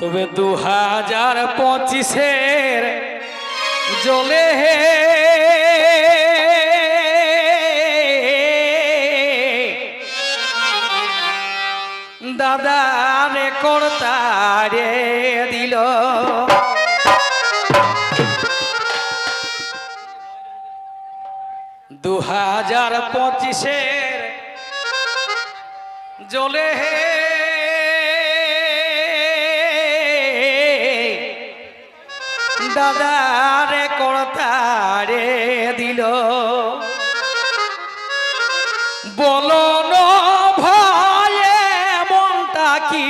তবে দু হাজার পঁচিশের জলে হে দাদা রে দিল। দু হাজার পঁচিশের জলে হে দাদারে কর্তারে দিল। বলো ভাই মনটা কি?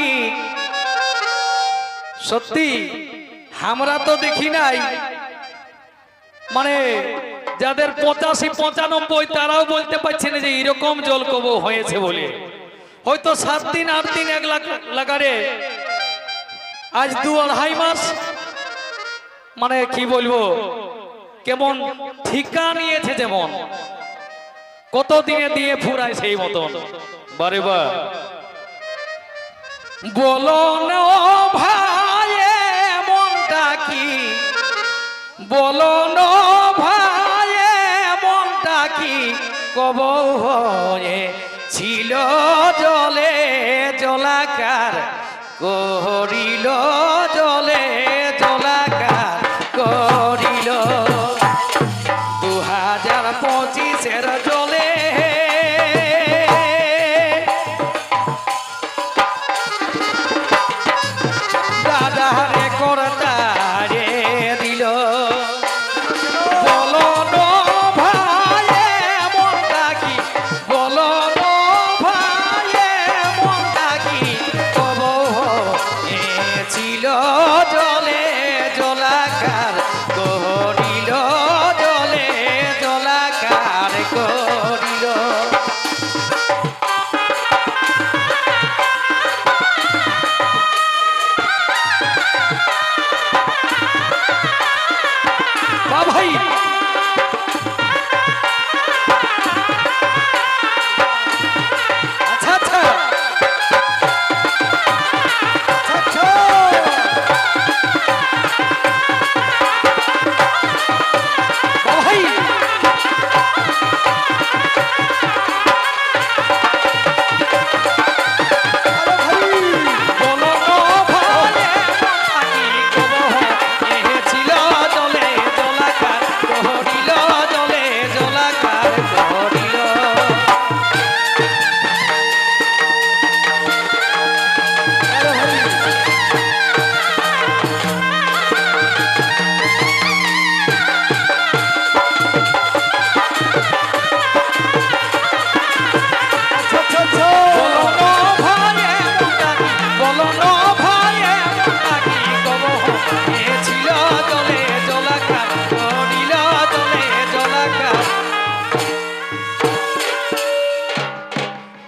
সত্যি, আমরা তো দেখি নাই। মানে যাদের পঁচাশি, পঁচানব্বই, তারাও বলতে পারছে না যে এরকম জল কব হয়েছে বলে। হয়তো সাত দিন, আট দিন এক লাগারে। আজ দু আড়াই মাস মানে কি বলব? কেমন ঠিকা নিয়েছে যেমন। কত দিনে দিয়ে ফুরায় সেই মতন। বারে বা। বলো ভাই মনটা কি? বলো ভাই মনটা কি? কব হয়ে ছিল জলে জলাকার করিল ছিল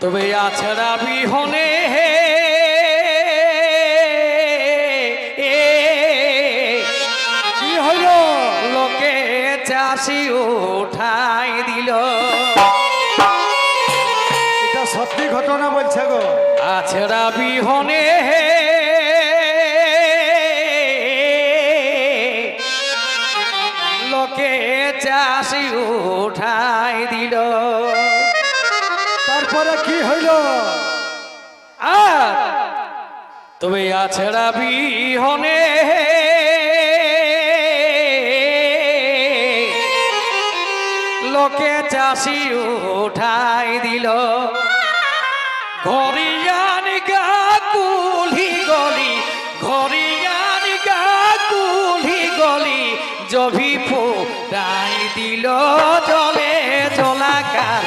তবে আছড়া বিহনে হে কি হইল? লোকে চাষি উঠাই দিল। এটা সত্যি ঘটনা বলছে গো। আছড়া বিহনে আছড়া বিহনে। লোকে চাষি উঠাই দিল। ঘরিয়ান গা কুলি গলি, ঘরিয়ান গা কুলি গলি জভি ফুটাই দিল জলে জলাকার।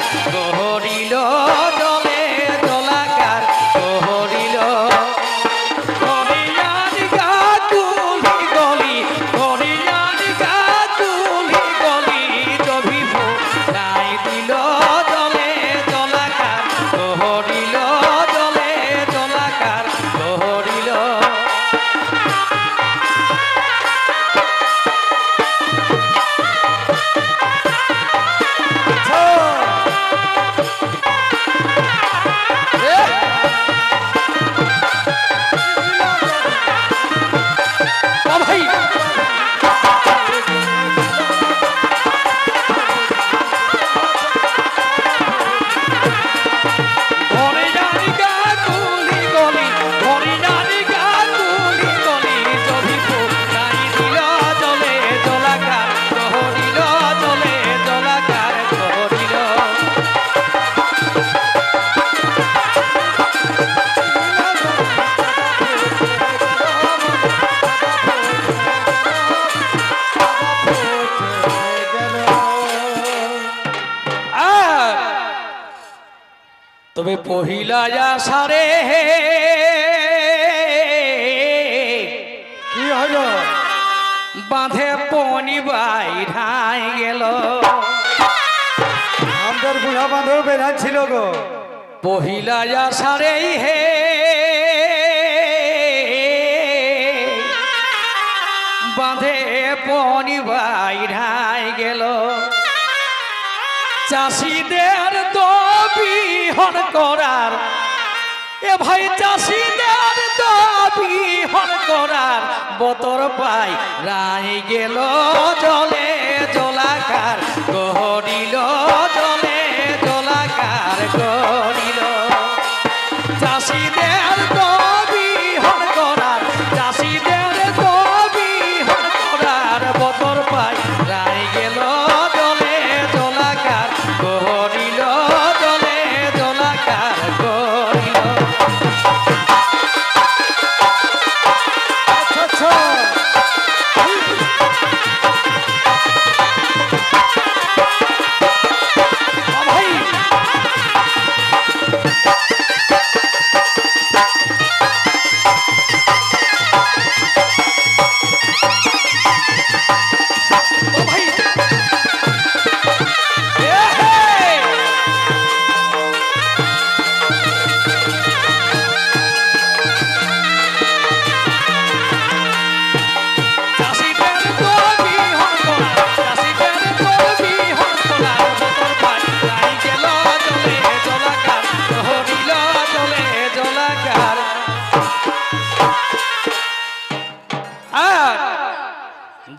তবে পহিলা আষাঢ়ে কি হইল? বাঁধে পনি বাইরাই গেল। আমাদের বুড়া বান্ধব বেড়া ছিল গো। পহিলা আষাঢ়ে হে। বাঁধে পনি বাইরাই গেল। চাষিদের তো বিহন করার। এ ভাই চাষিদের তো বিহন করার। বতর পাই, রাই গেল জলে জলাকার, গহরিল জলে জলাকার, গহরিল। চাষিদের তো বিহন করার, চাষিদের তো বিহন করার, বতর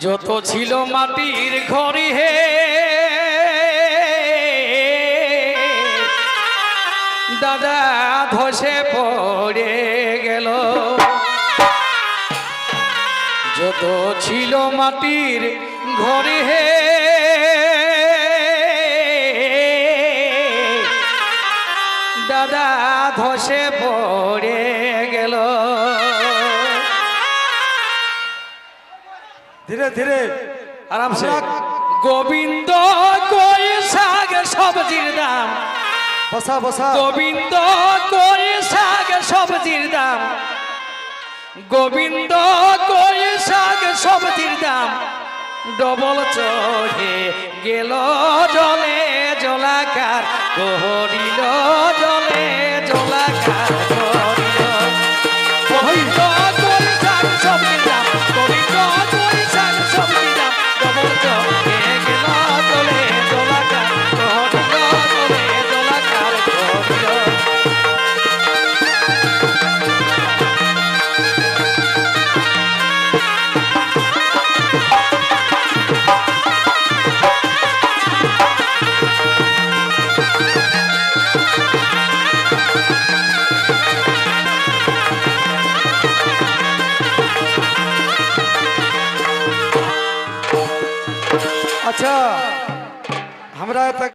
যত ছিল মাটির ঘরে হে। দাদা ধসে পড়ে গেল। যত ছিল মাটির ঘরে হে। দাদা ধসে পড়ে ধীরে ধীরে আরামসে। গোবিন্দ কই শাক সবজির দাম? বসা বসা। গোবিন্দ কই শাক সবজির দাম? গোবিন্দ কই শাক সবজির দাম? ডবল চহে গেল জলে জলাকার গহরিল জলে জলাকার।